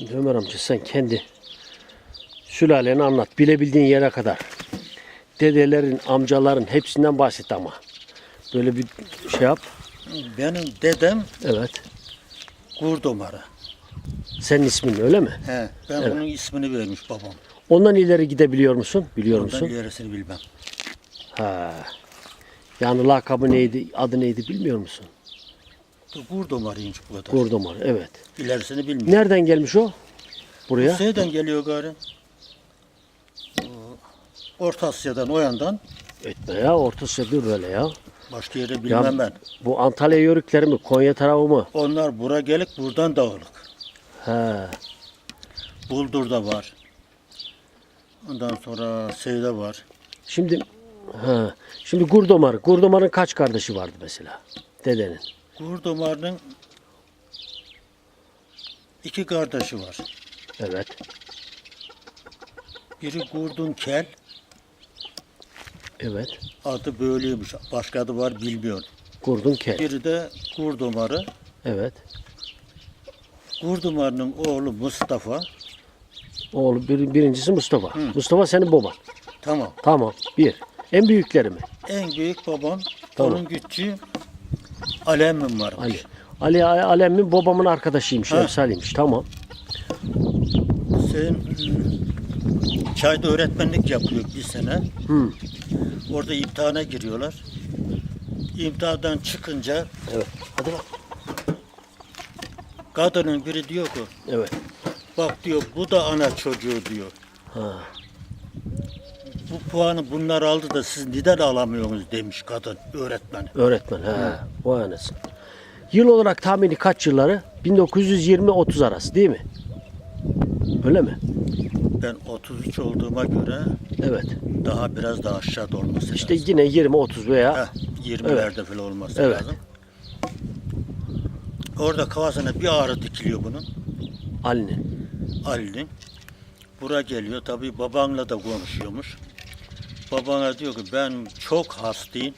Şimdi Ömer amca sen kendi sülaleni anlat. Bilebildiğin yere kadar. Dedelerin, amcaların hepsinden bahset ama. Böyle bir şey yap. Benim dedem Evet. Kurdomarı. Senin ismin öyle mi? He, ben Evet. onun ismini vermiş babam. Ondan ileri gidebiliyor musun? Biliyor Ondan musun? ilerisini bilmem. Ha. Yani lakabı neydi, adı neydi bilmiyor musun? Kurdomarıymış bu kadar. Gordomar, evet. İlerisini bilmiyorum. Nereden gelmiş o? Buraya? Şeyden geliyor gari. Orta Asya'dan o yandan Etme ya, Orta Asya'dır böyle ya. başka yere bilmem Ya- ben. Bu Antalya yörükleri mi, Konya tarafı mı? Onlar bura gelip buradan dağılık. He. Buldur'da var. Ondan sonra Seyde var. Şimdi ha. Şimdi Gurdomar, Gurdomar'ın kaç kardeşi vardı mesela? Dedenin. Kurdomar'ın iki kardeşi var. Evet. Biri Gurdun Kel, Evet. adı böyleymiş. Başka adı var bilmiyorum. Gurdun Kel. Biri de Kurdomar'ı. Evet. Kurdomar'ın oğlu Mustafa. Oğlu bir, birincisi Mustafa. Mustafa senin baban. Tamam. Tamam. Bir. En büyükleri mi? En büyük babam. Tamam. Onun küçüğü Alemim varmış. Ali. Ali Alem'in babamın arkadaşıymış, Ha. emsaliymiş. Tamam. Sen hmm, çayda öğretmenlik yapıyor bir sene. Hı. Orada imtihana giriyorlar. İmtihandan çıkınca Evet. Hadi bak. kadının biri diyor ki Evet. bak diyor bu da ana çocuğu diyor. Ha. Bu puanı bunlar aldı da siz neden alamıyorsunuz demiş kadın öğretmen. Öğretmen. Ha. Vay anasını. Yıl olarak tahmini kaç yılları? 1920-30 arası değil mi? Öyle mi? Ben 33 olduğuma göre Evet. daha biraz daha aşağıda olması İşte lazım. yine 20-30 veya Heh, 20'lerde falan olması Evet. lazım. Orada kafasına bir ağrı dikiliyor bunun. Ali'nin. Ali'nin. Bura geliyor. Tabii babanla da konuşuyormuş. Babana diyor ki ben çok hastayım.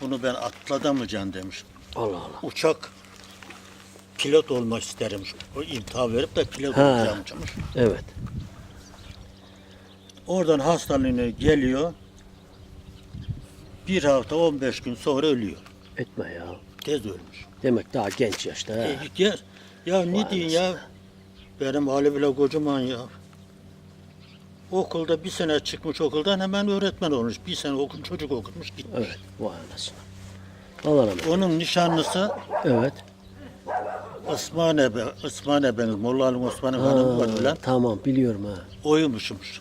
Bunu ben atlatamayacağım demiş. Allah Allah. Uçak pilot olmak isterim. O imtihan verip de pilot Ha. olacağımmış. Evet. Oradan hastalığına geliyor. Bir hafta 15 gün sonra ölüyor. Etme ya. Tez ölmüş. Demek daha genç yaşta. Ha. E, gel. Ya ne diyorsun ya? Benim hali bile kocaman ya. Okulda bir sene çıkmış okuldan hemen öğretmen olmuş. Bir sene okul çocuk okumuş gitmiş. Evet. Vay anasını. Allah rahmet. Onun nişanlısı Evet. Osman Ebe, Osman Ebe'nin, Molla Ali Osman'ın hanımı var Ha, tamam biliyorum ha. Oymuşmuş.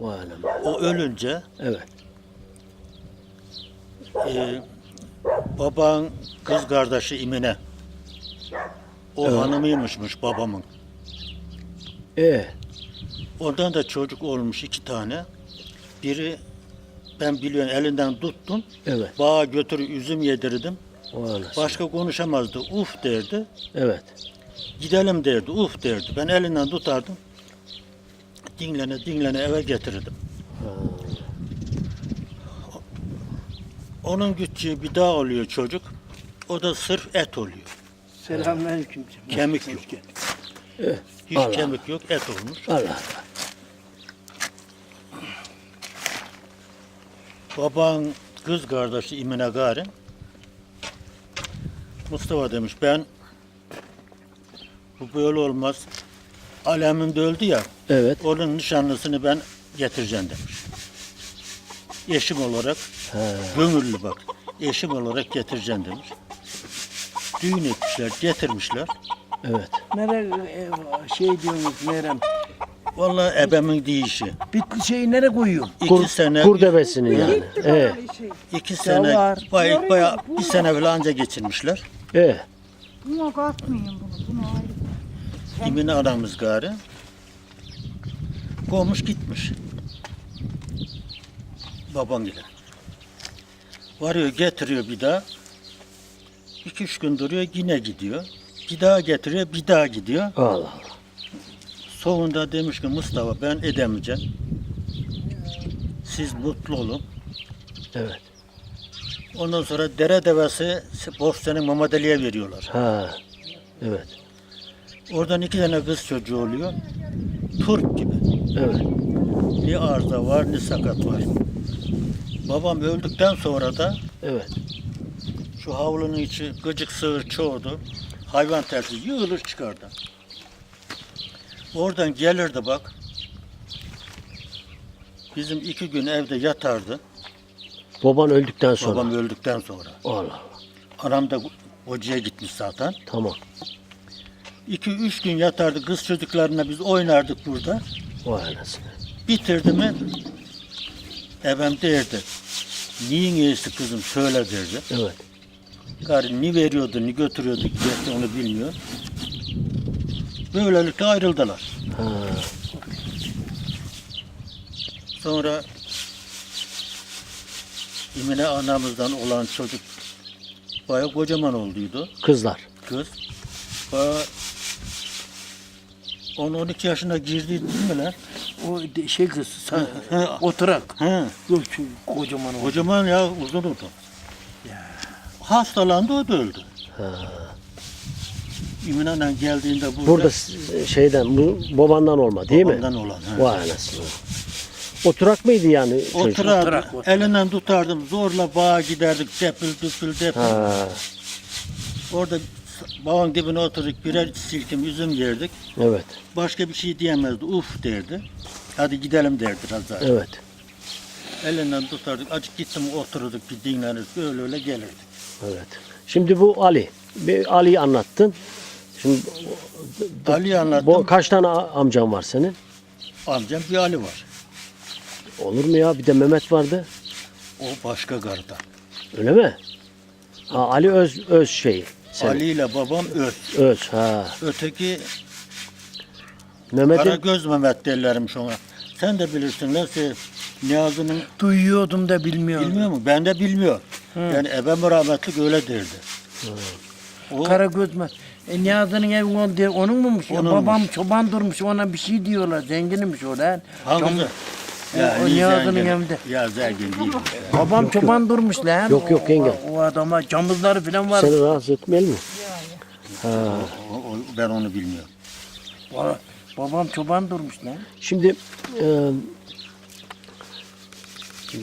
Vay anam. O ölünce Evet. e, baban kız kardeşi İmine. O hanımıymışmış babamın. E Ondan da çocuk olmuş iki tane. Biri ben biliyorum elinden tuttum. evet. Bağa götürüp üzüm yedirdim. Anasını. Başka konuşamazdı. Uf derdi. Evet. Gidelim derdi. Uf derdi. Ben elinden tutardım. Dinlene dinlene eve getirirdim. Onun küçüğü bir daha oluyor çocuk. O da sırf et oluyor. Selamünaleyküm. Kemik yok. Hiç Allah. kemik yok, et olmuş. Allah Allah. Baban kız kardeşi İmine Garin Mustafa demiş ben bu böyle olmaz. Alemin de öldü ya. Evet. Onun nişanlısını ben getireceğim demiş. Eşim olarak He. gönüllü bak. Eşim olarak getireceğim demiş. Düğün etmişler, getirmişler. Evet. Nere e, şey diyorsunuz Meryem? Vallahi ebemin deyişi. Bir şeyi nere koyuyor? İki Kur, sene, kur devesini yani. E. iki sene, var. baya, baya bir sene falan anca geçirmişler. E. Buna katmayın bunu. Bunu ayrı. Emine anamız gari. Kovmuş gitmiş. Babam ile. Varıyor getiriyor bir daha. İki üç gün duruyor yine gidiyor. Bir daha getiriyor bir daha gidiyor. Allah Allah. Sonunda demiş ki Mustafa ben edemeyeceğim. Siz mutlu olun. Evet. Ondan sonra dere devesi Mehmet Ali'ye veriyorlar. Ha. Evet. Oradan iki tane kız çocuğu oluyor. Turp gibi. Evet. Ne arıza var ne sakat var. Babam öldükten sonra da Evet. şu havlunun içi gıcık sığır çoğdu. Hayvan tersi yığılır çıkardı. Oradan gelirdi bak. Bizim iki gün evde yatardı. Baban öldükten sonra. Babam öldükten sonra. Allah Allah. Anam da hocaya gitmiş zaten. Tamam. İki üç gün yatardı kız çocuklarına biz oynardık burada. Vay anasını. Bitirdi mi ebem derdi. Niye geçti kızım söyle derdi. Evet. Gari ni veriyordu ni götürüyordu gerçi onu bilmiyor. Böylelikle ayrıldılar. Ha. Sonra İmine anamızdan olan çocuk bayağı kocaman olduydu Kızlar. kız. Bayağı 10-12 yaşına girdi değil mi lan? O şey kız, He. oturak. He. Yok şu kocaman o. Kocaman ya uzun uzun. Hastalandı o da öldü. Ha. İmine geldiğinde burada, Burada şeyden, bu babandan olma değil mi? babamdan olan. he. Vay anasını. Oturak mıydı yani? Oturardı, Oturak, oturak. elinden tutardım, zorla bağa giderdik, tepil tüpül tepil. Ha. Orada bağın dibine oturduk, birer silkim üzüm yerdik. Evet. Başka bir şey diyemezdi, uf derdi. Hadi gidelim derdi Razza. Evet. Elinden tutardık, acık gittim otururduk, bir dinlenirdik, öyle öyle gelirdik. Evet. Şimdi bu Ali. Bir Ali'yi anlattın. Şimdi Ali anlattım, bu kaç tane a- amcan var senin? amcam bir Ali var. Olur mu ya? Bir de Mehmet vardı. O başka garda. Öyle mi? Ha, Ali öz öz şeyi. Senin. Ali ile babam öz. Öz ha. Öteki Mehmet'in Karagöz Mehmet derlermiş ona. Sen de bilirsin lan şey, Niyazi'nin Duyuyordum da bilmiyordum. bilmiyor mu? Ben de bilmiyor. Yani ebem rahmetlik öyle derdi. O Karagöz mü? E Niyazi'nin evi onun, diye- onun ya? Onunmuş. Babam çoban durmuş ona bir şey diyorlar. Zenginmiş o lan. hangisi? Çom- Ya o iyi Niyazi'nin zengin. evinde. Ya zengin değil. Babam çoban durmuş lan. Yok, yok, O- yenge. O, o adama camızları falan var. seni rahatsız etmeli mi? Ha. O- o- ben onu bilmiyorum. Ba- Babam çoban durmuş lan. Şimdi e, dur